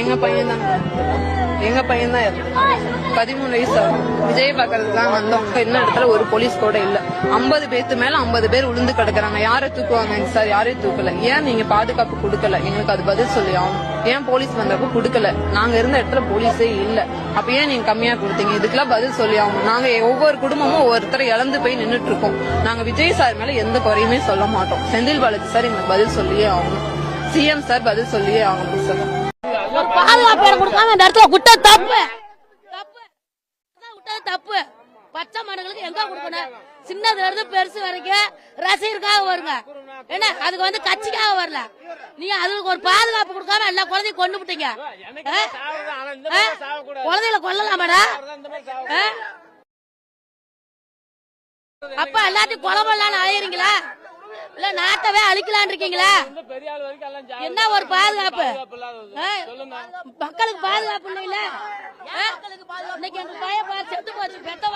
எங்க பையன் தான். எங்க பையன் தான் பதிமூணு வயசு ஆகும். விஜய் பார்க்கறதுக்கு தான் வந்தோம் என்ன இடத்துல ஒரு போலீஸ் கூட இல்ல. ஐம்பது பேத்து மேல ஐம்பது பேர் உளுந்து கிடக்குறாங்க. யாரை தூக்குவாங்க சார் யாரையும் தூக்கல. ஏன் நீங்க பாதுகாப்பு கொடுக்கல? எங்களுக்கு அது பதில் சொல்லி ஆகும் ஏன் போலீஸ் வந்தப்போ கொடுக்கல? நாங்க இருந்த இடத்துல போலீஸே இல்ல. அப்ப ஏன் நீங்க கம்மியா கொடுத்தீங்க? இதுக்கெல்லாம் பதில் சொல்லி ஆகும் நாங்க ஒவ்வொரு குடும்பமும் ஒருத்தரை இழந்து போய் நின்னுட்டு இருக்கோம் நாங்க விஜய் சார் மேல எந்த குறையுமே சொல்ல மாட்டோம். செந்தில் பாலாஜி சார் எங்களுக்கு பதில் சொல்லியே ஆகணும். சிஎம் சார் பதில் சொல்லியே ஆகணும். சார் பாதுகாப்பு இடம் கொடுக்காம இந்த இடத்துல விட்ட தப்பு. தப்பு விட்டது தப்பு. பச்சை மனுங்களுக்கு எங்க கொடுக்கணும்? சின்னதுல இருந்து பெருசு வரைக்கும் ரசிகருக்காக வருங்க. என்ன? அதுக்கு வந்து கட்சிக்காக வரல. நீங்க அதுக்கு ஒரு பாதுகாப்பு கொடுக்காம எல்லா குழந்தையும் கொண்டு விட்டீங்க? குழந்தைகளை கொல்லலாமாடா? அப்ப எல்லாத்தையும் கொலை பண்ணலாம்னு அலையறீங்களா இல்ல நாட்டவே அழிக்கலாம் இருக்கீங்களா? என்ன ஒரு பாதுகாப்பு? மக்களுக்கு பாதுகாப்பு இல்ல? இன்னைக்கு எங்க செத்து போச்சு பெத்த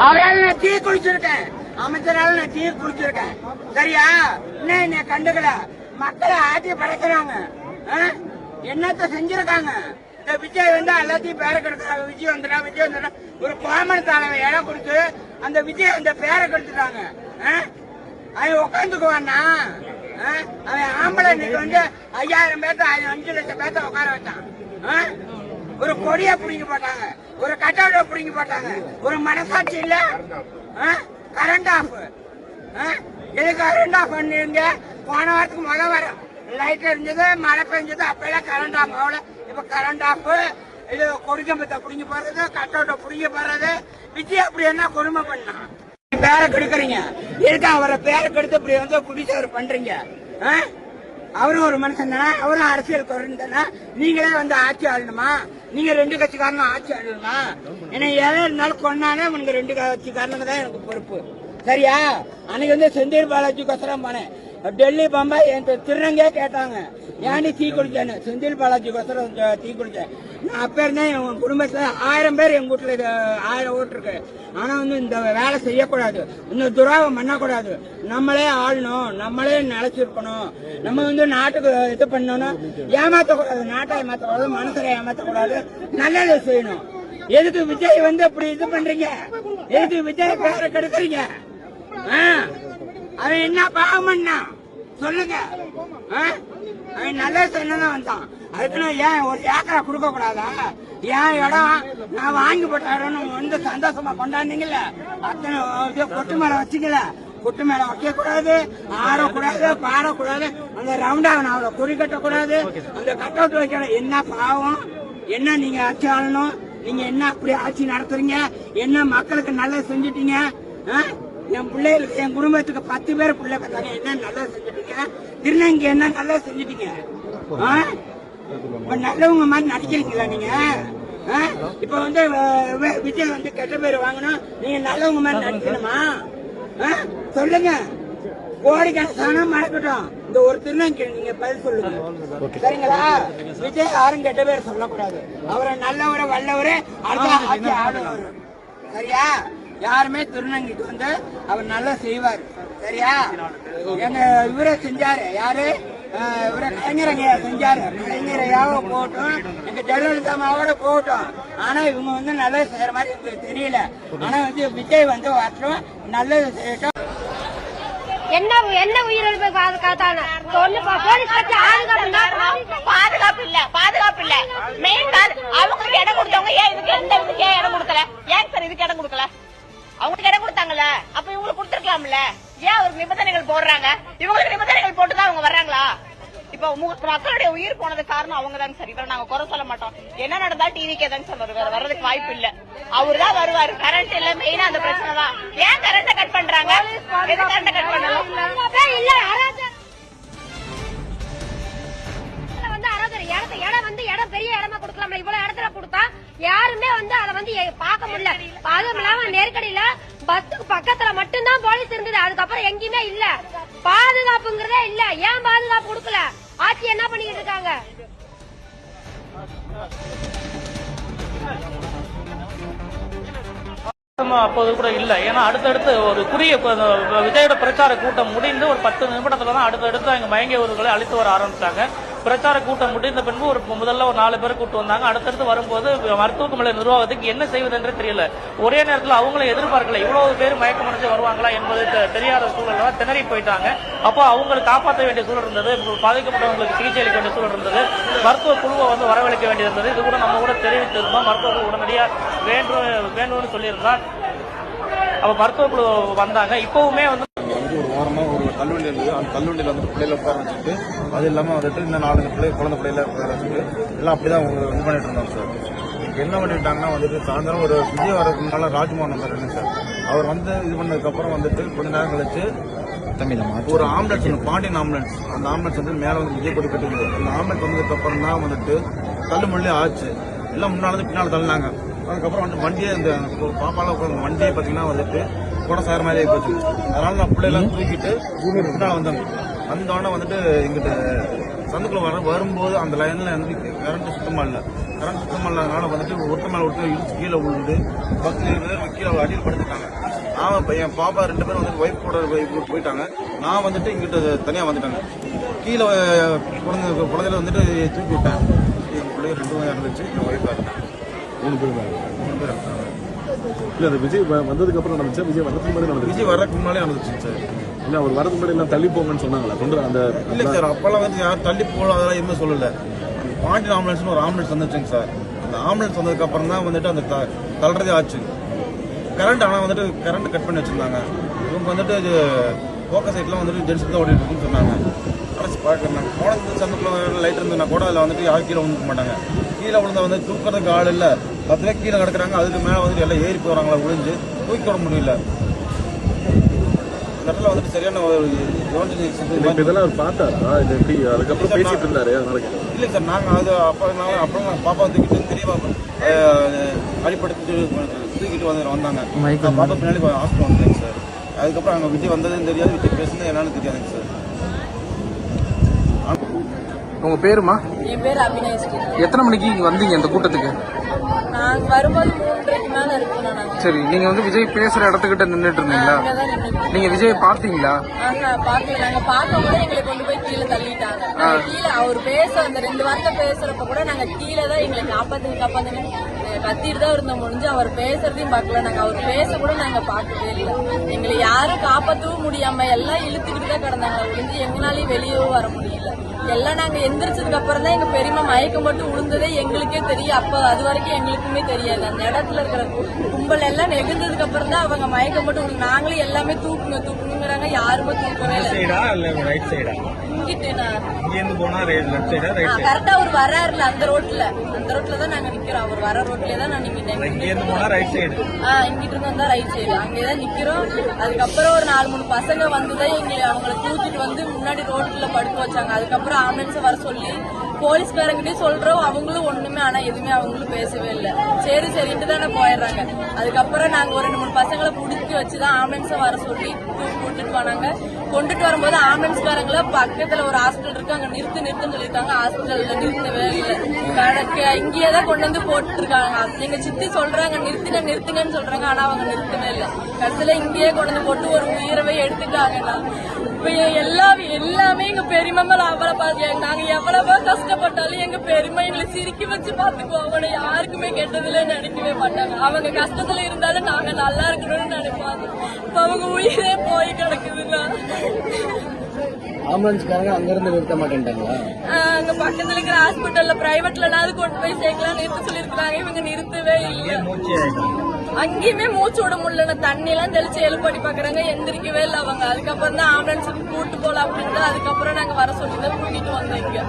அவரால் நான் டீ குடிச்சிருக்கேன். அமைச்சரால நான் டீ குடிச்சிருக்கேன். சரியா? என்ன என்ன கண்டுக்கல. மக்களை ஆட்டி படைக்கிறாங்க. ஆ? என்னத்த செஞ்சிருக்காங்க? இந்த விஜய் வந்து எல்லாத்தையும் பேரை கெடுக்கிறாங்க. விஜய் வந்துடா விஜய் வந்துடா ஒரு கோமன் தலைவன் இடம் கொடுத்து அந்த விஜய் அந்த பேரை கெடுத்துட்டாங்க. ஆ? அவன் உட்காந்துக்குவானா ஆ? அவன் ஆம்பளை இன்னைக்கு வந்து ஐயாயிரம் பேர்த்த அஞ்சு லட்சம் பேர்த்த உட்கார வச்சான். ஆ? ஒரு கொடிய புடிங்கி போட்டாங்க. ஒரு கட்டட புடிங்கி போட்டாங்க. ஒரு மனசாட்சி இல்ல? கரண்ட் ஆஃப் எதுக்கு கரண்ட் ஆஃப் பண்ணிருந்த போன வாரத்துக்கு முத வரும். லைட் இருந்தது மழை பெஞ்சது அப்பெல்லாம் கரண்ட் ஆஃப் ஆகல. இப்ப கரண்ட் ஆஃப் இது கொடிக்கம்பத்தை புடிங்கி போறது கட்டோட்டை புடிங்கி போறது விஜய் அப்படி என்ன கொடுமை பண்ணான்? பேரை கெடுக்குறீங்க. எதுக்கு அவரை பேரை கெடுத்து இப்படி வந்து குடிசவர் பண்றீங்க? ஆ? அவரும் ஒரு மனுஷன் தானே அவரும் அரசியல் குரல் தானே. நீங்களே வந்து ஆட்சி ஆளணுமா? நீங்க ரெண்டு கட்சிக்காரனும் ஆட்சி ஆளணுமா? என்ன எதை இருந்தாலும் கொண்டானே உனக்கு ரெண்டு கட்சிக்காரனுங்க தான் எனக்கு பொறுப்பு. சரியா? அன்னைக்கு வந்து செந்தில் பாலாஜிக்கோசரம் போனேன். டெல்லி பம்பாய் என் திருநங்கே கேட்டாங்க. ஏன்டி டீ குடிச்சேன்னு. செந்தில் பாலாஜிக்கோசரம் டீ குடிச்சேன். நான் அப்ப இருந்தேன் என் குடும்பத்துல ஆயிரம் பேர் எங்க வீட்டுல இது ஆயிரம் ஓட்டு இருக்கு ஆனா வந்து இந்த வேலை செய்யக்கூடாது. இந்த துராவம் பண்ணக்கூடாது. நம்மளே ஆளணும். நம்மளே நிலைச்சிருக்கணும். நம்ம வந்து நாட்டுக்கு இது பண்ணணும். ஏமாத்தக்கூடாது. நாட்டை ஏமாத்தக்கூடாது. மனசரை ஏமாத்தக்கூடாது. நல்லது செய்யணும். எதுக்கு விஜய் வந்து அப்படி இது பண்றீங்க? எதுக்கு விஜய் பேரை கெடுக்குறீங்க? அவன் என்ன பாவம் பண்ணான்? சொல்லுங்க. நல்ல சொன்னதான் வந்தான் அதுக்குன்னு ஏன் ஒரு ஏக்கரா கொடுக்க கூடாதா ஏன் இடம் நான் வாங்கி போட்ட இடம்னு வந்து சந்தோஷமா கொண்டாடுனீங்கல்ல அத்தனை கொட்டு மேல வச்சுக்கல கொட்டு மேல வைக்க கூடாது ஆடக்கூடாது பாடக்கூடாது அந்த ரவுண்டா அவளை குறி கட்டக்கூடாது. அந்த கட் அவுட் வைக்கணும். என்ன பாவம்? என்ன நீங்க ஆட்சி ஆளணும்? நீங்க என்ன அப்படி ஆட்சி நடத்துறீங்க? என்ன மக்களுக்கு நல்லது செஞ்சுட்டீங்க? என் பிள்ளைகளுக்கு என் குடும்பத்துக்கு பத்து பேர் பிள்ளை பார்த்தாங்க. என்ன நல்லது செஞ்சுட்டீங்க? திருநங்கை என்ன நல்லது செஞ்சுட்டீங்க? நல்லவங்க மாதிரி நடிக்கிறீங்களா நீங்க? இப்ப வந்து விஜய் வந்து கெட்ட பேர் வாங்கணும். நீங்க நல்லவங்க மாதிரி நடிக்கணுமா? சொல்லுங்க. கோடிக்கணக்கான மறக்கட்டும் இந்த ஒரு திருநங்கை நீங்க பதில் சொல்லுங்க. சரிங்களா? விஜய் யாரும் கெட்ட பேர் சொல்லக்கூடாது. அவரை நல்லவரை வல்லவரே அடுத்த சரியா? யாருமே திருநங்கைக்கு வந்து அவர் நல்லா செய்வார். சரியா? எங்க இவரை செஞ்சாரு. யாரு? இவரை கலைஞரங்க செஞ்சாரு. கலைஞரையாவ போட்டோம் எங்க ஜெயலலிதா அம்மாவோட ஆனா இவங்க வந்து நல்லது செய்யற மாதிரி எங்களுக்கு தெரியல. ஆனா வந்து விஜய் வந்து வரட்டும் நல்லது செய்யட்டும். என்ன என்ன உயிரிழப்பு பாதுகாத்தான ஒண்ணு போலீஸ் பாதுகாப்பு பாதுகாப்பு இல்ல பாதுகாப்பு இல்ல. மெயின் அவங்களுக்கு இடம் கொடுத்தவங்க ஏன் இதுக்கு எந்த இதுக்கு ஏன் இடம் கொடுக்கல? ஏன் சார் இதுக்கு இடம் கொடுக்கல? அவங்களுக்கு இடம் கொடுத்தாங்கல்ல? அப்ப இவங்களுக்கு கொடுத்துருக்கலாம்ல? ஏன் அவருக்கு நிபந்தனைகள் போடுறாங்க? இவங்களுக்கு நிபந்தனைகள் போட்டுதான் அவங்க வர்றாங்களா? இப்ப மக்களுடைய உயிர் போனது காரணம் அவங்க தாங்க சார். இவரை நாங்க குறை சொல்ல மாட்டோம். என்ன நடந்தா டிவிக்கே தாங்க சார் வருவார். வர்றதுக்கு வாய்ப்பு இல்ல. அவரு தான் வருவாரு. கரண்ட் இல்ல. மெயினா அந்த பிரச்சனை தான். ஏன் கரண்ட கட் பண்றாங்க? வந்து பார்க்க முடியல. அதுவும் இல்லாம நெருக்கடியில பஸ்ஸுக்கு பக்கத்துல மட்டும்தான் போலீஸ் இருந்தது. அதுக்கப்புறம் எங்கேயுமே இல்ல. பாதுகாப்புங்கிறதே இல்ல. ஏன் பாதுகாப்பு கொடுக்கல? ஆட்சி என்ன பண்ணிக்கிட்டு இருக்காங்க? அப்போது கூட இல்ல. ஏன்னா அடுத்தடுத்து ஒரு குறுகிய விஜயோட பிரச்சார கூட்டம் முடிந்து ஒரு பத்து நிமிடத்துல தான் அடுத்தடுத்து அங்க மயங்கியவர்களை அழைத்து வர ஆரம்பிச்சாங்க. பிரச்சார கூட்டம் முடிந்த பின்பு ஒரு முதல்ல ஒரு நாலு பேர் கூட்டு வந்தாங்க. அடுத்தடுத்து வரும்போது மருத்துவமனை நிர்வாகத்துக்கு என்ன செய்வதென்றே தெரியல. ஒரே நேரத்தில் அவங்களும் எதிர்பார்க்கல. இவ்வளவு பேர் மயக்கமடைஞ்சு வருவாங்களா என்பது தெ- தெரியாத சூழல்ல திணறி போயிட்டாங்க. அப்போ அவங்களை காப்பாற்ற வேண்டிய சூழல் இருந்தது. பாதிக்கப்பட்டவங்களுக்கு சிகிச்சை அளிக்க வேண்டிய சூழல் இருந்தது. மருத்துவ குழுவை வந்து வரவழைக்க வேண்டியிருந்தது இது கூட நம்ம கூட தெரிவித்திருந்தோம். மருத்துவர்கள் உடனடியாக வேண்டும் வேண்டும்னு சொல்லியிருந்தார் அப்ப மருத்துவ குழு வந்தாங்க. இப்பவுமே வந்து வந்து ஒரு வாரமா தள்ளுவண்டி இருந்தது அந்த தள்ளுவண்டியில வந்து பிள்ளைல உட்கார வச்சுட்டு அது இல்லாம வந்துட்டு இந்த நாலஞ்சு பிள்ளை குழந்தை பிள்ளைல உட்கார வச்சுட்டு எல்லாம் அப்படிதான் அவங்க இது பண்ணிட்டு இருந்தாங்க சார். என்ன பண்ணிட்டாங்கன்னா வந்துட்டு சாயந்தரம் ஒரு விஜய் வரதுக்கு முன்னால ராஜ்மோகன் நம்பர் சார்? அவர் வந்து இது பண்ணதுக்கு அப்புறம் வந்துட்டு கொஞ்ச நேரம் கழிச்சு ஒரு ஆம்புலன்ஸ் ஒன்று பாண்டியன் ஆம்புலன்ஸ் அந்த ஆம்புலன்ஸ் வந்து மேல வந்து விஜய் கொடி கட்டுக்குது அந்த ஆம்புலன்ஸ் வந்ததுக்கு அப்புறம் தான் வந்துட்டு தள்ளுமொழி ஆச்சு. எல்லாம் முன்னால இருந்து பின்னால் தள்ளினாங்க. அதுக்கப்புறம் வந்து வண்டியே இந்த பாப்பால உட்காந்து வண்டியே பார்த்தீங்கன்னா வந்துட்டு கூட சார மாதிரி போச்சு. அதனால நான் பிள்ளைலாம் தூக்கிட்டு பின்னால் வந்தாங்க வந்தோடனே வந்துட்டு எங்கிட்ட சந்துக்குள்ள வர வரும்போது அந்த லைன்ல வந்து கரண்ட் சுத்தமா இல்ல. கரண்ட் சுத்தமா இல்லாதனால வந்துட்டு ஒருத்த மேல ஒருத்தர் இடிச்சு கீழே விழுந்து பத்து இருபது பேர் கீழே அடியில் படுத்துட்டாங்க நான் இப்ப என் பாப்பா ரெண்டு பேரும் வந்து ஒய்ஃப் கூட போய்- போயிட்டாங்க. நான் வந்துட்டு இங்கிட்ட தனியா வந்துட்டாங்க. கீழே குழந்தை குழந்தையில வந்துட்டு தூக்கி விட்டேன். என் பிள்ளைங்க ரெண்டும் இருந்துச்சு என் ஒய்ஃபா இருந்தாங்க. மூணு பேர் மூணு பேர் இருந்தாங்க. இல்ல அந்த விஜய் வ- வந்ததுக்கு அப்புறம் நடந்துச்சா? விஜய் வரதுக்கு முன்னாடி நடந்துச்சு? விஜய் வர்றதுக்கு முன்னாலே நடந்துச்சு சார். இல்ல அவர் வரதுக்கு முன்னாடி எல்லாம் தள்ளி போங்கன்னு சொன்னாங்களா? கொண்டு அந்த இல்ல சார் அப்பெல்லாம் வந்து யாரும் தள்ளி போகல அதெல்லாம் எதுவுமே சொல்லல. பாண்டியன் ஆம்புலன்ஸ்னு ஒரு ஆம்புலன்ஸ் வந்துச்சுங்க சார். அந்த ஆம்புலன்ஸ் வந்ததுக்கு அப்புறம் தான் வந்துட்டு அந்த த- தள்ளுறதே ஆச்சு. கரண்ட் ஆனால் வந்துட்டு கரண்ட் கட் பண்ணி வச்சிருந்தாங்க. இவங்க வந்துட்டு இது போக்க சைட்லாம் வந்துட்டு ஜென்ஸ் தான் ஓடிட்டு இருக்குன்னு சொன்னாங்க. அரைச்சி பார்க்குறாங்க போனது சந்துக்குள்ள லைட் இருந்ததுன்னா கூட அதில் வந்துட்டு யாரும் கீழே விழுந்துக்க மாட்டாங்க. கீழே விழுந்தா வந்து தூக்கிறதுக்கு ஆள் இல்லை. பத்து கீழே கிடக்குறாங்க அதுக்கு மேலே வந்துட்டு எல்லாம் ஏறி போகிறாங்களா விழுந்து தூக்கி விட முடியல இடத்துல வந்துட்டு சரியான ஒரு இதெல்லாம் பார்த்தாரா? இது எப்படி அதுக்கப்புறம் பேசிட்டு இருந்தாரு அதனால. இல்லை சார் நாங்கள் அது அப்போ நாங்கள் அப்புறம் நாங்கள் பாப்பா தூக்கிட்டு தெரிய அடிப்படுத்திட்டு தூக்கிட்டு வந்து வந்தாங்க. பாப்பா பின்னாடி ஹாஸ்பிட்டல் வந்தேங்க சார். அதுக்கப்புறம் அங்கே விஜய் வந்ததுன்னு தெரியாது விஜய் பேசுனது என்னன்னு தெரியாதுங்க சார். உங்க பேருமா? என் பேர் ஸ்ரீ. எத்தனை மணிக்கு இங்க வந்தீங்க இந்த கூட்டத்துக்கு? நாங்க வரும்போது மூன்றரைக்கு மேல இருக்கோம் நாங்க சரி நீங்க வந்து விஜய் பேசுற இடத்துக்கிட்ட நின்னுட்டு இருந்தீங்களா? நீங்க விஜய் பார்த்தீங்களா? ஆஹா, பாக்கல நாங்க பார்க்கும் போது எங்களை கொண்டு போய் கீழே தள்ளிட்டாங்க. கீழே அவர் பேச அந்த ரெண்டு வார்த்தை பேசுறப்ப கூட நாங்க கீழே தான் எங்களை காப்பாத்துங்க காப்பாத்துங்க கத்திட்டு தான் இருந்தோம். முடிஞ்சு அவர் பேசுறதையும் பார்க்கல. நாங்க அவர் பேச கூட நாங்க பார்க்கவே இல்லை. எங்களை யாரும் காப்பாற்றவும் முடியாம எல்லாம் இழுத்துக்கிட்டு தான் கிடந்தாங்க. முடிஞ்சு எங்களாலையும் வெளியவும் வர முடியல. எல்லாம் நாங்க எந்திரிச்சதுக்கு அப்புறம் தான் எங்க பெரியம்மா மயக்கம் மட்டும் விழுந்ததே எங்களுக்கே தெரியும். அப்ப அது வரைக்கும் எங்களுக்குமே தெரியாது. அந்த இடத்துல இருக்கிற கும்பல் எல்லாம் நெகுந்ததுக்கு அப்புறம் தான் அவங்க மயக்கம் மட்டும் நாங்களும் எல்லாமே தூக்குங்க தூக்குங்கிறாங்க யாருமே தூக்கவே இல்லை. கரெக்டா அவர் வராருல அந்த ரோட்ல அந்த ரோட்ல தான் நாங்க நிக்கிறோம். அவர் வர தான் நான் போனா ரைட் சைடு ஆ இங்கிட்டு வந்தா ரைட் சைடு அங்கேதான் நிக்கிறோம். அதுக்கப்புறம் ஒரு நாலு மூணு பசங்க வந்துதான் எங்களை அவங்கள தூக்கிட்டு வந்து முன்னாடி ரோட்ல படுக்க வச்சாங்க. அதுக்கப்புறம் ஆம்புலன்ஸ் வர சொல்லி போலீஸ்காரங்கிட்டயும் சொல்றோம் அவங்களும் ஒண்ணுமே ஆனா எதுவுமே அவங்களும் பேசவே இல்லை. சரி சரின்ட்டு தானே போயிடுறாங்க. அதுக்கப்புறம் நாங்க ஒரு ரெண்டு மூணு பசங்களை புடிச்சு வச்சுதான் ஆம்புலன்ஸ் வர சொல்லி கொண்டுட்டு கூட்டிட்டு போனாங்க. கொண்டுட்டு வரும்போது ஆம்புலன்ஸ்காரங்கள பக்கத்துல ஒரு ஹாஸ்பிட்டல் இருக்கு அங்க நிறுத்து நிறுத்துன்னு சொல்லியிருக்காங்க. ஹாஸ்பிட்டல்ல நிறுத்தவே இல்லை. கணக்கு இங்கேயே தான் கொண்டு வந்து போட்டு இருக்காங்க எங்க சித்தி சொல்றாங்க நிறுத்துங்க நிறுத்துங்கன்னு சொல்றாங்க ஆனா அவங்க நிறுத்தவே இல்லை. கடைசியில இங்கேயே கொண்டு வந்து போட்டு ஒரு உயிரவே எடுத்துட்டாங்கன்னா இப்ப எல்லா எல்லாமே எங்க பெரியம்மா மேல அவளை பாத்து நாங்க எவ்வளவோ கஷ்டப்பட்டாலும் எங்க பெரியம்மா எங்களை சிரிக்க வச்சு பாத்துக்குவோம் அவனை யாருக்குமே கெட்டதுல நினைக்கவே மாட்டாங்க. அவங்க கஷ்டத்துல இருந்தாலும் நாங்க நல்லா இருக்கணும்னு நினைப்பாங்க இப்ப அவங்க உயிரே போய் கிடக்குதுண்ணா ஆம்புலன்ஸ்காரங்க அங்க இருந்து நிறுத்த மாட்டேன்ட்டாங்களா? அங்க பக்கத்துல இருக்கிற ஹாஸ்பிட்டல்ல பிரைவேட்லனாவது கொண்டு போய் சேர்க்கலாம் நிறுத்த சொல்லிருக்காங்க இவங்க நிறுத்தவே இல்லை. அங்கேயுமே மூச்சு விட முடியல தண்ணி எல்லாம் தெளிச்சு எழுப்படி பாக்குறாங்க எந்திரிக்கவே இல்லை அவங்க. அதுக்கப்புறம் தான் ஆம்புலன்ஸுக்கு கூட்டு போலாம் அப்படின்னு அதுக்கப்புறம் நாங்க வர சொல்லி தான் கூட்டிட்டு வந்தோம் இங்க.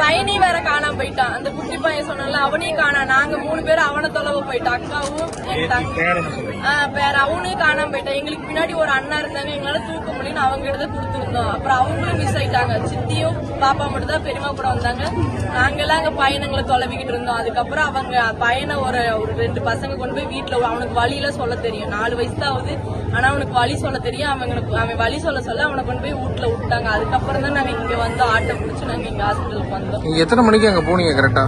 பையனி வேற காணாம போயிட்டான். அந்த குட்டி பையன் சொன்னால அவனையும் காணா நாங்க மூணு பேரும் அவனை தொலைவ போயிட்டோம். அக்காவும் வேற அவனையும் காணாம போயிட்டான். எங்களுக்கு பின்னாடி ஒரு அண்ணா இருந்தாங்க. எங்களால தூக்க முடியும்னு அவங்க கிட்ட கொடுத்துருந்தோம். அப்புறம் அவங்களும் மிஸ் ஆயிட்டாங்க. சித்தியும் பாப்பா மட்டும் தான் பெரியமா கூட வந்தாங்க. நாங்கெல்லாம் அங்க பையனுங்களை தொலைவிக்கிட்டு இருந்தோம். அதுக்கப்புறம் அவங்க பையனை ஒரு ஒரு ரெண்டு பசங்க கொண்டு போய் வீட்டுல அவனுக்கு வழியில சொல்ல தெரியும். நாலு வயசு தான் ஆகுது ஆனா அவனுக்கு வழி சொல்ல தெரியும். அவங்களுக்கு அவன் வழி சொல்ல சொல்ல அவனை கொண்டு போய் வீட்டுல விட்டாங்க. அதுக்கப்புறம் தான் நாங்க இங்க வந்து ஆட்டோ பிடிச்சு நாங்க இங்க ஹாஸ்பிட்டலுக்கு வந்தோம். நீங்க எத்தனை மணிக்கு அங்க போனீங்க கரெக்டா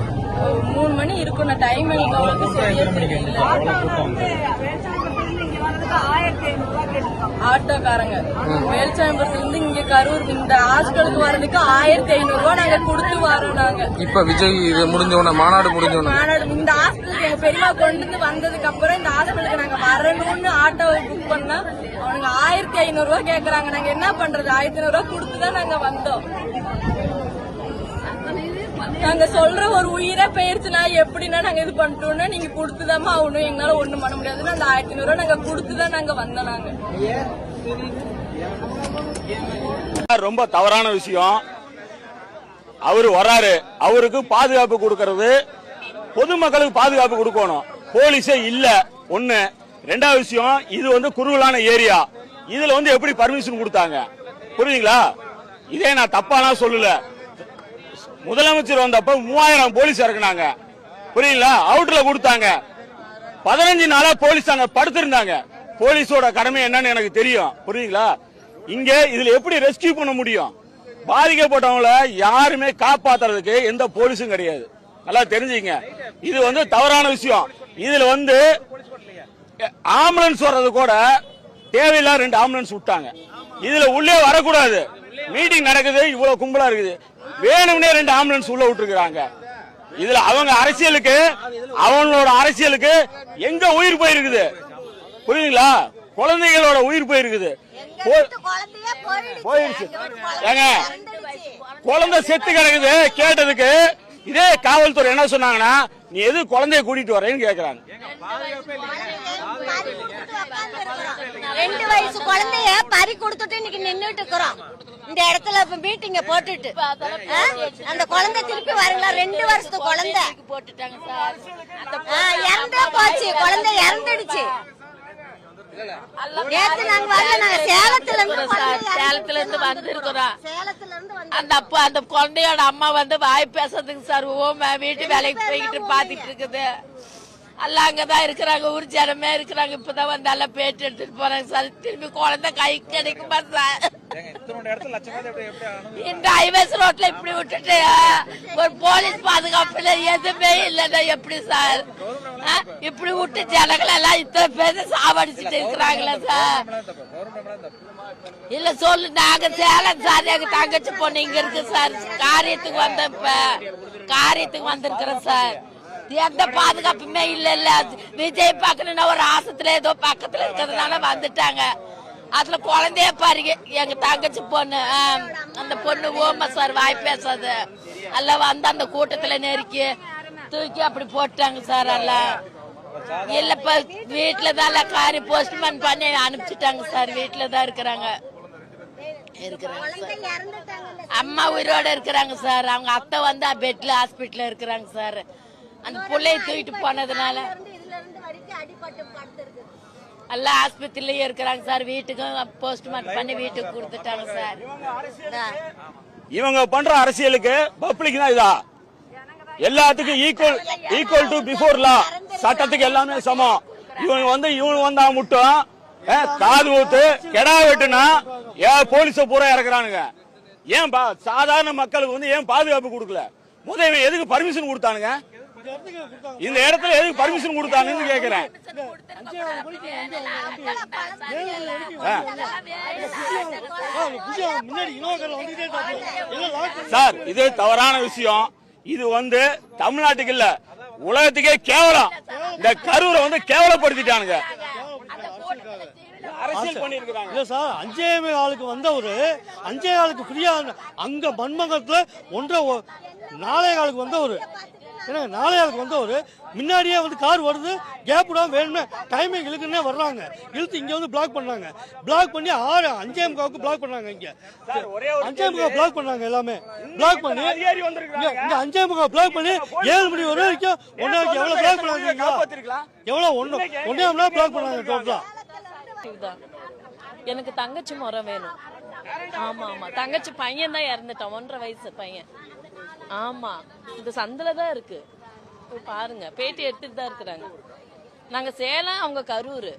மூணு மணி இருக்கும். நான் டைம் எங்களுக்கு அவ்வளோக்கு சரியா தெரியல ஆயிரத்தி ஐநூறு ரூபாய் கேட்டிருக்காங்க ஆட்டோக்காரங்க மேல்சாயம்புரத்துல இருந்து இங்க கரூர் இந்த ஹாஸ்பிட்டலுக்கு வர்றதுக்கு ஆயிரத்தி ஐநூறு ரூபாய் நாங்க கொடுத்து வரோம் நாங்க. இப்ப விஜய் இது முடிஞ்சவன மாநாடு முடிஞ்சவன மாநாடு இந்த ஹாஸ்பிட்டலுக்கு எங்க பெரியமா கொண்டு வந்து வந்ததுக்கு அப்புறம் இந்த ஹாஸ்பிட்டலுக்கு நாங்க வரணும்னு ஆட்டோவை புக் பண்ணா அவனுங்க ஆயிரத்தி ஐநூறு ரூபாய் கேக்குறாங்க. நாங்க என்ன பண்றது? ஆயிரத்தி ஐநூறு ரூபாய் கொடுத்துதான் நாங்க வந்தோம். நாங்க சொல்ற ஒரு உயிரை போயிருச்சுன்னா எப்படின்னா நாங்க இது பண்ணிட்டோம்னா நீங்க கொடுத்துதாம்மா ஆகணும். எங்களால ஒண்ணும் பண்ண முடியாது. அந்த ஆயிரத்தி ஐநூறு ரூபாய் நாங்க கொடுத்துதான் நாங்க வந்தோம் நாங்க. ரொம்ப தவறான விஷயம். அவரு வராரு. அவருக்கு பாதுகாப்பு கொடுக்கறது பொதுமக்களுக்கு பாதுகாப்பு கொடுக்கணும். போலீஸே இல்ல. ஒண்ணு. ரெண்டாவது விஷயம் இது வந்து குறுகலான ஏரியா. இதுல வந்து எப்படி பர்மிஷன் கொடுத்தாங்க? புரியுதுங்களா? இதே நான் தப்பாலாம் சொல்லல. முதலமைச்சர் வந்தப்ப மூவாயிரம் போலீஸ் இறக்குனாங்க. புரியுங்களா அவுட்டர்ல கொடுத்தாங்க. பதினஞ்சு நாளா போலீஸ் அங்க படுத்திருந்தாங்க. போலீஸோட கடமை என்னன்னு எனக்கு தெரியும். புரியுங்களா இங்க இதுல எப்படி ரெஸ்கியூ பண்ண முடியும்? பாதிக்கப்பட்டவங்கள யாருமே காப்பாத்துறதுக்கு எந்த போலீஸும் கிடையாது. நல்லா தெரிஞ்சுங்க. இது வந்து தவறான விஷயம். இதுல வந்து ஆம்புலன்ஸ் வர்றது கூட தேவையில்லா ரெண்டு ஆம்புலன்ஸ் விட்டாங்க. இதுல உள்ளே வரக்கூடாது. மீட்டிங் நடக்குது இவ்வளவு கும்பலா இருக்குது. வேணும்னே ரெண்டு ஆம்புலன்ஸ் உள்ள விட்டுருக்காங்க இதுல அவங்க அரசியலுக்கு அவங்களோட அரசியலுக்கு எங்க உயிர் போயிருக்குது? புரியுதுங்களா? குழந்தைகளோட உயிர் போயிருக்குது. போயிருச்சு. ஏங்க குழந்தை செத்து கிடக்குது. கேட்டதுக்கு இதே காவல்துறை என்ன சொன்னாங்கன்னா நீ எது குழந்தைய கூட்டிட்டு வரேன்னு கேக்குறாங்க. ரெண்டு வயசு குழந்தைய பறி கொடுத்துட்டு இன்னைக்கு நின்னுட்டு இருக்கிறோம். இந்த இடத்துல இப்ப மீட்டிங்க போட்டுட்டு? அந்த குழந்தை திருப்பி வரல. ரெண்டு வருஷத்து குழந்தை. இறந்தே போச்சு. குழந்தை இறந்துடுச்சு. நேத்து நாங்க வரல. நாங்க சேலத்துல இருந்து சேலத்துல இருந்து வந்திருக்கிறோம். அந்த அப்பா அந்த குழந்தையோட அம்மா வந்து வாய் பேசுறதுக்கு சார் ஓம வீட்டு வேலைக்கு போய்கிட்டு பாத்துட்டு இருக்குது. எல்லாம் அங்கதான் இருக்கிறாங்க ஊர் ஜனமே இருக்கிறாங்க. இப்பதான் வந்து எல்லாம் பேட்டு எடுத்துட்டு போறாங்க சார். திரும்பி குழந்தை கை கிடைக்குமா சார்? இந்த ஹைவேஸ் ரோட்ல இப்படி விட்டுட்டு ஒரு போலீஸ் பாதுகாப்பு இல்ல எதுவுமே இல்லைன்னா எப்படி சார்? இப்படி விட்டு ஜனங்கள் எல்லாம் இத்தனை பேர் சாவடிச்சுட்டு இருக்கிறாங்களே சார். இல்ல சொல்லு நாங்க சேலம் சார் எங்க தங்கச்சி பொண்ணு இங்க இருக்கு சார். காரியத்துக்கு வந்த இப்ப. காரியத்துக்கு வந்திருக்கிறோம் சார். எந்த பாதுகாப்புமே இல்ல இல்ல விஜய் பார்க்கணும்னா ஒரு ஆசத்துல ஏதோ பக்கத்துல இருக்கிறதுனால வந்துட்டாங்க. அதுல குழந்தைய பாருங்க. எங்க தங்கச்சி பொண்ணு ஆ, அந்த பொண்ணு ஓம சார் வாய் பேசாது. எல்லாம் வந்து அந்த கூட்டத்துல நெருக்கி தூக்கி அப்படி போட்டாங்க சார் எல்லாம் இல்ல இப்ப வீட்டுல தான் காரி போஸ்ட்மேன் பண்ணி அனுப்பிச்சிட்டாங்க சார். வீட்டுல தான் இருக்கிறாங்க. இருக்கிறாங்க சார். அம்மா உயிரோட இருக்கிறாங்க சார். அவங்க அத்தை வந்து பெட்ல ஹாஸ்பிட்டல் இருக்கிறாங்க சார். அந்த பிள்ளைய தூக்கிட்டு போனதுனால இதுல இருந்து வரைக்கும் அடிபட்டு படுத்திருக்கு. எல்லாம் ஆஸ்பத்திரிலயே இருக்கிறாங்க சார். வீட்டுக்கும் போஸ்ட்மார்ட்டம் பண்ணி வீட்டுக்கு கொடுத்துட்டாங்க சார். இவங்க பண்ற அரசியலுக்கு பப்ளிக் தான் இதா. எல்லாத்துக்கும் equal equal to before law சட்டத்துக்கு எல்லாமே சமம். இவங்க வந்து இவங்க வந்தா மட்டும் ஏ, காது ஊத்து கெடா வெட்டுனா ஏன் போலீஸ பூரா இறக்குறானுங்க. ஏன் பா- சாதாரண மக்களுக்கு வந்து ஏன் பாதுகாப்பு கொடுக்கல? முதல் இவன் எதுக்கு பர்மிஷன் கொடுத்தானுங்க? இந்த இடத்துல எதுக்கு பர்மிஷன் கொடுத்தானுன்னு கேக்குறேன். சார் இது தவறான விஷயம். இது வந்து தமிழ்நாட்டுக்கு இல்ல உலகத்துக்கே கேவலம். இந்த கரூரை வந்து கேவலப்படுத்திட்டானுங்க. அரசியல் பண்ணிருக்காங்க இல்ல சார் அஞ்சே ஆளுக்கு வந்தவரு அஞ்சே ஆளுக்கு ஃப்ரீயா அங்க மண்மங்கலத்துல ஒன்றரை நாளே ஆளுக்கு வந்தவரு. ஏன்னா நாலே ஆளுக்கு வந்தவரு முன்னாடியே வந்து கார் வருது கேப் விடாம வேணுமே டைமிங் இழுக்குன்னே வர்றாங்க. இழுத்து இங்க வந்து பிளாக் பண்ணாங்க. பிளாக் பண்ணி ஆறு அஞ்சே முக்காவுக்கு பிளாக் பண்ணாங்க இங்க. அஞ்சே முக்கால் பிளாக் பண்ணாங்க எல்லாமே. பிளாக் பண்ணி இங்க வந்திருக்காங்க இங்க அஞ்சே முக்கால் பிளாக் பண்ணி ஏழு மணி வரை வரைக்கும் ஒன்னே எவ்வளவு பிளாக் பண்ணாங்க எவ்வளவு ஒன்னு ஒன்னே மணி பிளாக் பண்ணாங்க டோட்டலா இதுதான். எனக்கு தங்கச்சி முறை வேணும். ஆமா ஆமா. தங்கச்சி பையன் தான் இறந்துட்டான். ஒன்றரை வயசு பையன். ஆமா. இந்த சந்தில தான் இருக்கு பாருங்க. பேட்டி எடுத்துட்டு தான் இருக்கிறாங்க. நாங்க சேலம் அவங்க கரூர்.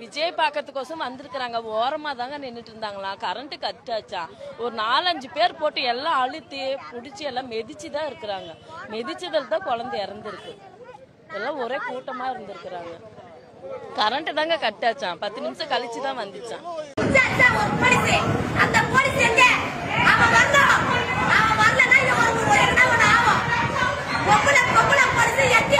விஜய் பார்க்கறதுக்கோசம் வந்திருக்கிறாங்க. ஓரமா தாங்க நின்றுட்டு இருந்தாங்களா? கரண்ட் கட்டாச்சா? ஒரு நாலஞ்சு பேர் போட்டு எல்லாம் அழுத்தி பிடிச்சி எல்லாம் மிதிச்சு தான் இருக்கிறாங்க. மெதிச்சதில் தான் குழந்தை இறந்துருக்கு. எல்லாம் ஒரே கூட்டமா இருந்திருக்கிறாங்க. கரண்ட் தாங்க கட்டாச்சான் பத்து நிமிஷம் கழிச்சு தான் வந்துச்சான் ¡Cállate!